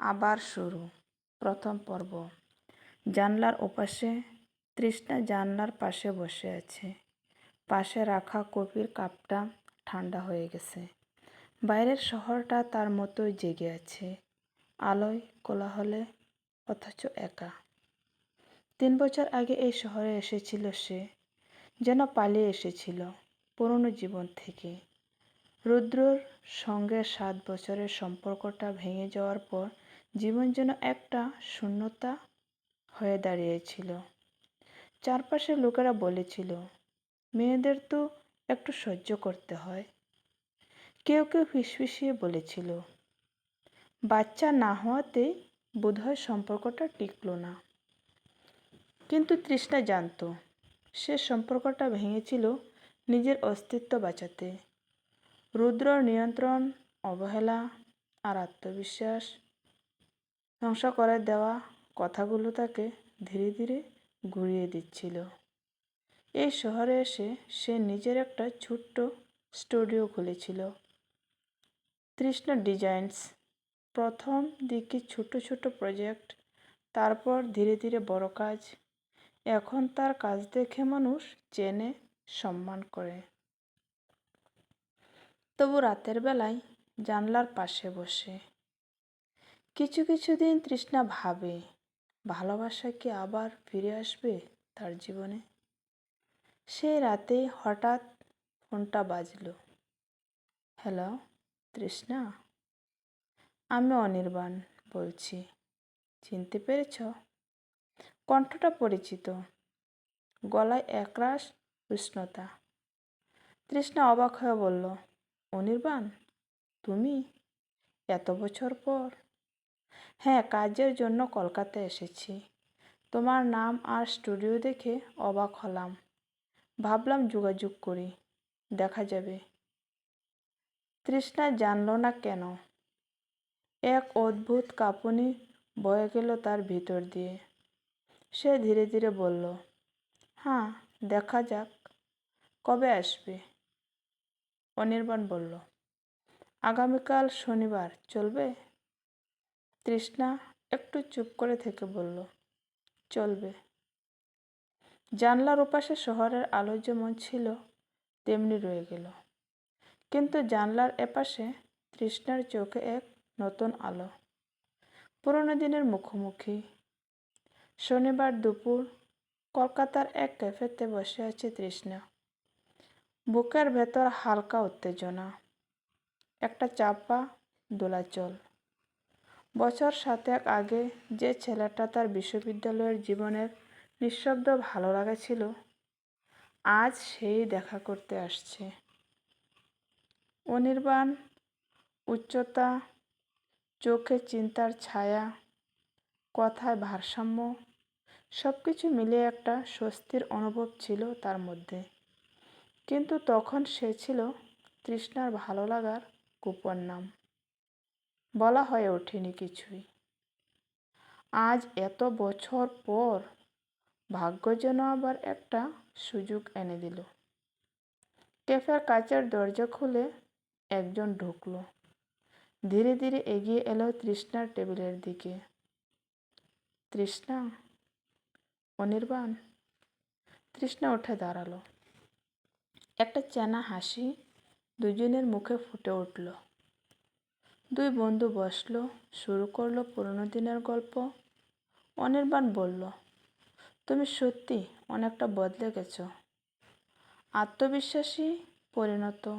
আবার শুরু। প্রথম পর্ব। জানলার ওপাশে তৃষ্ণা জানলার পাশে বসে আছে। পাশে রাখা কফির কাপটা ঠান্ডা হয়ে গেছে। বাইরের শহরটা তার মতোই জেগে আছে। আলোয় কোলাহলে অথচ একা। তিন বছর আগে এই শহরে এসেছিল সে, যেন পালিয়ে এসেছিল পুরনো জীবন থেকে। রুদ্রর সঙ্গে সাত বছরের সম্পর্কটা ভেঙে যাওয়ার পর জীবন যেন একটা শূন্যতা হয়ে দাঁড়িয়েছিল। চারপাশে লোকেরা বলেছিল, মেয়েদের তো একটু সহ্য করতে হয়। কেউ কেউ ফিসফিসিয়ে বলেছিল, বাচ্চা না হওয়াতেই বোধহয় সম্পর্কটা টিকল না। কিন্তু তৃষ্ণা জানত, সে সম্পর্কটা ভেঙেছিল নিজের অস্তিত্ব বাঁচাতে। রুদ্র নিয়ন্ত্রণ, অবহেলা আর আত্মবিশ্বাস ধ্বংস করে দেওয়া কথাগুলো তাকে ধীরে ধীরে ঘুরিয়ে দিচ্ছিল। এই শহরে এসে সে নিজের একটা ছোট্ট স্টুডিও খুলেছিল। তৃষ্ণা ডিজাইনস, প্রথম দিকে ছোট ছোট প্রজেক্ট, তারপর ধীরে ধীরে বড় কাজ। এখন তার কাজ দেখে মানুষ চেনে, সম্মান করে। তবু রাতের বেলায় জানলার পাশে বসে। কিছু কিছু দিন তৃষ্ণা ভাবে, ভালোবাসা কি আবার ফিরে আসবে তার জীবনে? সে রাতে হঠাৎ ফোনটা বাজল। হ্যালো, তৃষ্ণা? আমি অনির্বাণ বলছি। চিনতে পেরেছ? কণ্ঠটা পরিচিত। গলায় একরাশ উষ্ণতা। তৃষ্ণা অবাক হয়ে বলল, অনির্বাণ, তুমি? এত বছর পর হ্যাঁ কাজের জন্য কলকাতা এসেছি। তোমার নাম আর স্টুডিও দেখে অবাক হলাম। ভাবলাম যোগাযোগ করি, দেখা যাবে। তৃষ্ণা জানল না কেন। এক অদ্ভুত কাঁপুনি বয়ে গেল তার ভিতর দিয়ে। সে ধীরে ধীরে বলল হ্যাঁ দেখা যাক। কবে আসবে? অনির্বাণ বলল, আগামীকাল শনিবার, চলবে? তৃষ্ণা একটু চুপ করে থেকে বলল, চলবে। জানলার ওপাশে শহরের আলো যেমন ছিল তেমনি রয়ে গেল। কিন্তু জানলার এপাশে তৃষ্ণার চোখে এক নতুন আলো, পুরনো দিনের মুখোমুখি। শনিবার দুপুর কলকাতার এক ক্যাফেতে বসে আছে তৃষ্ণা। বুকের ভেতর হালকা উত্তেজনা, একটা চাপা দোলাচল। বছর সাতেক আগে যে ছেলেটা তার বিশ্ববিদ্যালয়ের জীবনের নিঃশব্দ ভালো লাগা ছিল, আজ সেই দেখা করতে আসছে। অনির্বাণ, উচ্চতা, চোখে চিন্তার ছায়া, কথায় ভারসাম্য সব কিছু মিলে একটা স্বস্তির অনুভব ছিল তার মধ্যে। কিন্তু তখন সে ছিল তৃষ্ণার ভালো লাগার গোপন নাম। বলা হয়ে ওঠেনি কিছুই। আজ এত বছর পর ভাগ্য যেন আবার একটা সুযোগ এনে দিল। ক্যাফের কাচের দরজা খুলে একজন ঢুকলো। ধীরে ধীরে এগিয়ে এলো তৃষ্ণার টেবিলের দিকে। তৃষ্ণা, অনির্বাণ। তৃষ্ণা উঠে দাঁড়াল। একটা চেনা হাসি দুজনের মুখে ফুটে উঠল। দুই বন্ধু বসল, শুরু করল পুরনো দিনের গল্প। অনির্বাণ বলল, তুমি সত্যি অনেকটা বদলে গেছো। আত্মবিশ্বাসী পরিণত।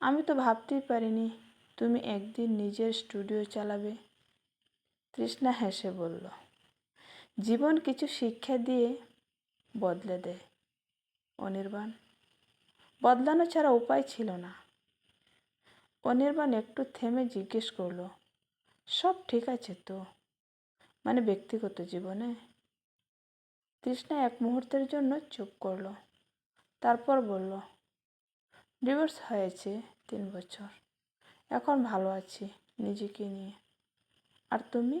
আমি তো ভাবতেই পারিনি তুমি একদিন নিজের স্টুডিও চালাবে। তৃষ্ণা হেসে বলল, জীবন কিছু শিক্ষা দিয়ে বদলে দেয় অনির্বাণ। বদলানো ছাড়া উপায় ছিল না। অনির্বাণ একটু থেমে জিজ্ঞেস করল, সব ঠিক আছে তো? মানে ব্যক্তিগত জীবনে? তৃষ্ণা এক মুহূর্তের জন্য চুপ করল, তারপর বলল, ডিভোর্স হয়েছে তিন বছর, এখন ভালো আছি নিজেকে নিয়ে। আর তুমি?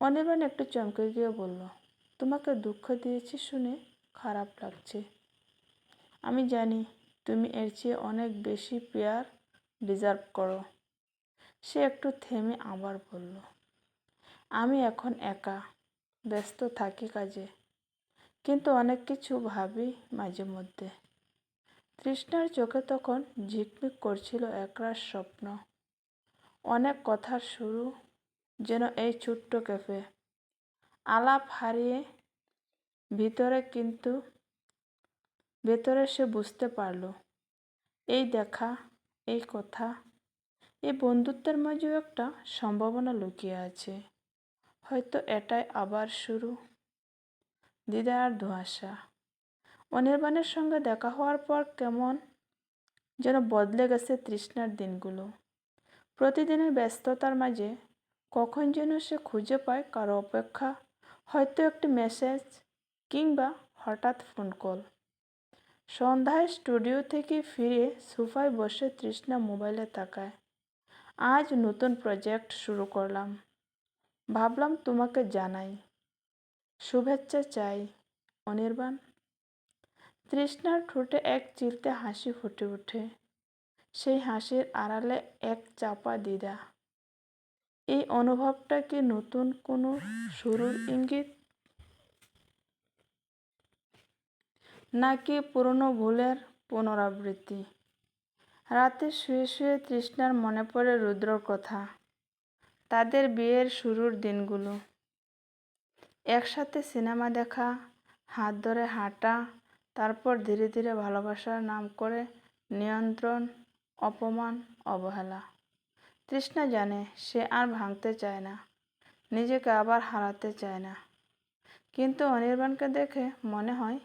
অনির্বাণ একটু চমকে গিয়ে বলল, তোমাকে দুঃখ দিয়েছি শুনে খারাপ লাগছে। আমি জানি তুমি এর চেয়ে অনেক বেশি পেয়ার ডিজার্ভ করো। সে একটু থেমে আবার বলল, আমি এখন একা, ব্যস্ত থাকি কাজে, কিন্তু অনেক কিছু ভাবি মাঝে মধ্যে। তৃষ্ণার চোখে তখন ঝিকমিক করছিল একরাশ স্বপ্ন। অনেক কথার শুরু যেন এই ছোট্ট ক্যাফে। আলাপ হারিয়ে ভিতরে কিন্তু, ভেতরে সে বুঝতে পারল, এই দেখা এই কথা। এই বন্ধুত্বের মাঝেও একটা সম্ভাবনা লুকিয়ে আছে। হয়তো এটাই আবার শুরু। দিদা আর ধোঁয়াশা। অনির্বাণের সঙ্গে দেখা হওয়ার পর কেমন যেন বদলে গেছে তৃষ্ণার দিনগুলো। প্রতিদিনের ব্যস্ততার মাঝে কখন যেন সে খুঁজে পায় কারও অপেক্ষা, হয়তো একটি মেসেজ কিংবা হঠাৎ ফোন কল সন্ধ্যায় স্টুডিও থেকে ফিরে সোফায় বসে তৃষ্ণা মোবাইলে তাকায়। আজ নতুন প্রজেক্ট শুরু করলাম। ভাবলাম তোমাকে জানাই। শুভেচ্ছা চাই, অনির্বাণ। তৃষ্ণার ঠোঁটে এক চিলতে হাসি ফুটে ওঠে। সেই হাসির আড়ালে এক চাপা দ্বিধা। এই অনুভবটা কি নতুন কোনো শুরুর ইঙ্গিত? নাকি পুরনো ভুলের পুনরাবৃত্তি? রাতে শুয়ে শুয়ে তৃষ্ণার মনে পড়ে রুদ্রর কথা, তাদের বিয়ের শুরুর দিনগুলো। একসাথে সিনেমা দেখা, হাত ধরে হাঁটা, তারপর ধীরে ধীরে ভালোবাসার নাম করে নিয়ন্ত্রণ, অপমান, অবহেলা। তৃষ্ণা জানে সে আর ভাঙতে চায় না, নিজেকে আবার হারাতে চায় না। কিন্তু অনির্বাণকে দেখে মনে হয়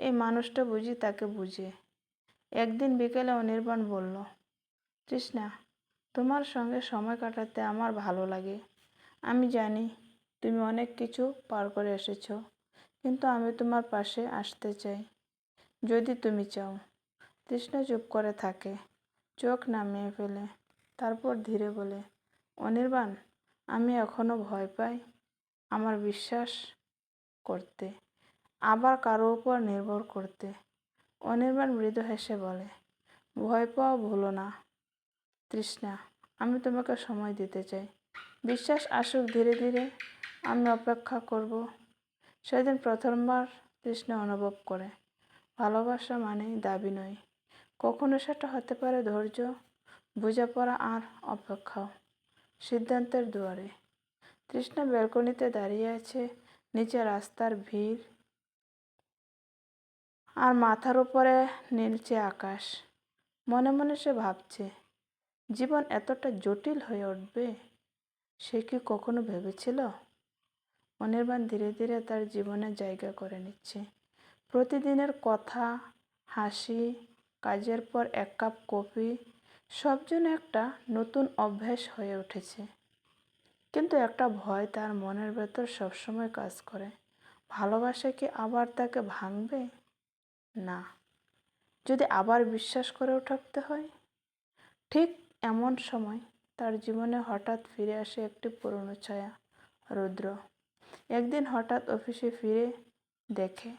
এই মানুষটা বুঝি তাকে বুঝে। একদিন বিকেলে অনির্বাণ বলল, তৃষ্ণা, তোমার সঙ্গে সময় কাটাতে আমার ভালো লাগে। আমি জানি তুমি অনেক কিছু পার করে এসেছ, কিন্তু আমি তোমার পাশে আসতে চাই, যদি তুমি চাও তৃষ্ণা চুপ করে থাকে, চোখ নামিয়ে ফেলে, তারপর ধীরে বলে অনির্বাণ আমি এখনও ভয় পাই আমার বিশ্বাস করতে। আবার কারও উপর নির্ভর করতে। অনির্বাণ মৃদু হেসে বলে, ভয় পাওয়া ভুলো না। তৃষ্ণা, আমি তোমাকে সময় দিতে চাই। বিশ্বাস আসুক ধীরে ধীরে, আমি অপেক্ষা করব। সেদিন প্রথমবার তৃষ্ণা অনুভব করে। ভালোবাসা মানেই দাবি নয়। কখনো সেটা হতে পারে ধৈর্য, বোঝাপড়া আর অপেক্ষাও। সিদ্ধান্তের দুয়ারে। তৃষ্ণা ব্যালকনিতে দাঁড়িয়ে আছে, নিচে রাস্তার ভিড় আর মাথার উপরে নীলচে আকাশ। মনে মনে সে ভাবছে, জীবন এতটা জটিল হয়ে উঠবে, সে কি কখনো ভেবেছিল? অনির্বাণ ধীরে ধীরে তার জীবনে জায়গা করে নিচ্ছে। প্রতিদিনের কথা, হাসি, কাজের পর এক কাপ কফি, সব জন্য একটা নতুন অভ্যাস হয়ে উঠেছে। কিন্তু একটা ভয় তার মনের ভেতর সবসময় কাজ করে। ভালোবাসা কি আবার তাকে ভাঙবে? না। যদি আবার বিশ্বাস করে উঠাতে হয়? ঠিক এমন সময় তার জীবনে হঠাৎ ফিরে আসে একটি পুরনো ছায়া, রুদ্র। একদিন হঠাৎ অফিসে ফিরে দেখে,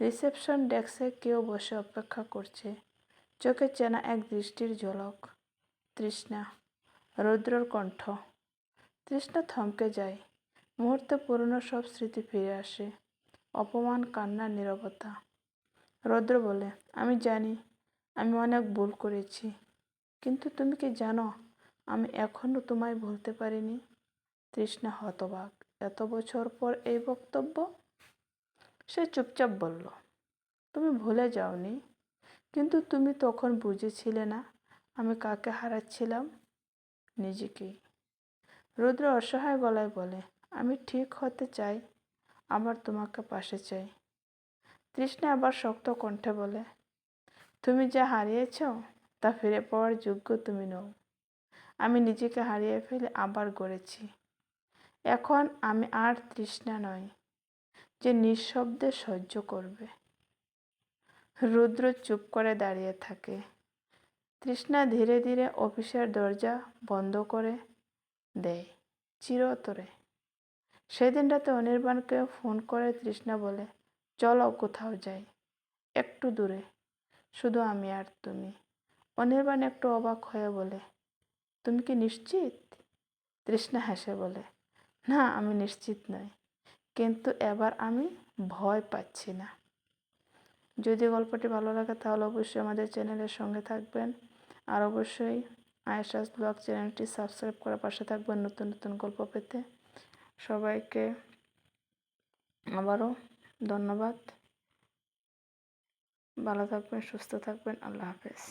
রিসেপশন ডেস্কে কেউ বসে অপেক্ষা করছে। চোখে চেনা এক দৃষ্টির ঝলক, তৃষ্ণা, রৌদ্রর কণ্ঠ। তৃষ্ণা থমকে যায়। মুহূর্তে পুরনো সব স্মৃতি ফিরে আসে। অপমান, কান্না, নীরবতা। রৌদ্র বলে, আমি জানি, আমি অনেক ভুল করেছি। কিন্তু তুমি কি জানো, আমি এখনও তোমায় ভুলতে পারিনি? তৃষ্ণা হতবাক। এত বছর পর এই বক্তব্য? সে চুপচাপ বলল, তুমি ভুলে যাওনি, কিন্তু তুমি তখন বুঝেছিলে না আমি কাকে হারাচ্ছিলাম? নিজেকেই রুদ্র অসহায় গলায় বলে, আমি ঠিক হতে চাই, আবার তোমাকে পাশে চাই। তৃষ্ণা আবার শক্ত কণ্ঠে বলে, তুমি যা হারিয়েছ, তা ফিরে পাওয়ার যোগ্য তুমি নও। আমি নিজেকে হারিয়ে ফেলে আবার গড়েছি। এখন আমি আর তৃষ্ণা নয় যে নিঃশব্দে সহ্য করবে রুদ্র চুপ করে দাঁড়িয়ে থাকে। তৃষ্ণা ধীরে ধীরে অফিসের দরজা বন্ধ করে দেয় চিরতরে সেদিন রাতে অনির্বাণকে ফোন করে তৃষ্ণা বলে চলো কোথাও যাই। একটু দূরে। শুধু আমি আর তুমি। অনির্বাণ একটু অবাক হয়ে বলে, তুমি কি নিশ্চিত? তৃষ্ণা হেসে বলে, না, আমি নিশ্চিত নই। কিন্তু এবার আমি ভয় পাচ্ছি না। যদি গল্পটি ভালো লাগে তাহলে অবশ্যই আমাদের চ্যানেলের সঙ্গে থাকবেন। আর অবশ্যই আয়েশাস ব্লগ চ্যানেলটি সাবস্ক্রাইব করার পাশে থাকবেন নতুন নতুন গল্প পেতে। সবাইকে আবারও ধন্যবাদ। ভালো থাকবেন সুস্থ থাকবেন। আল্লাহ হাফেজ।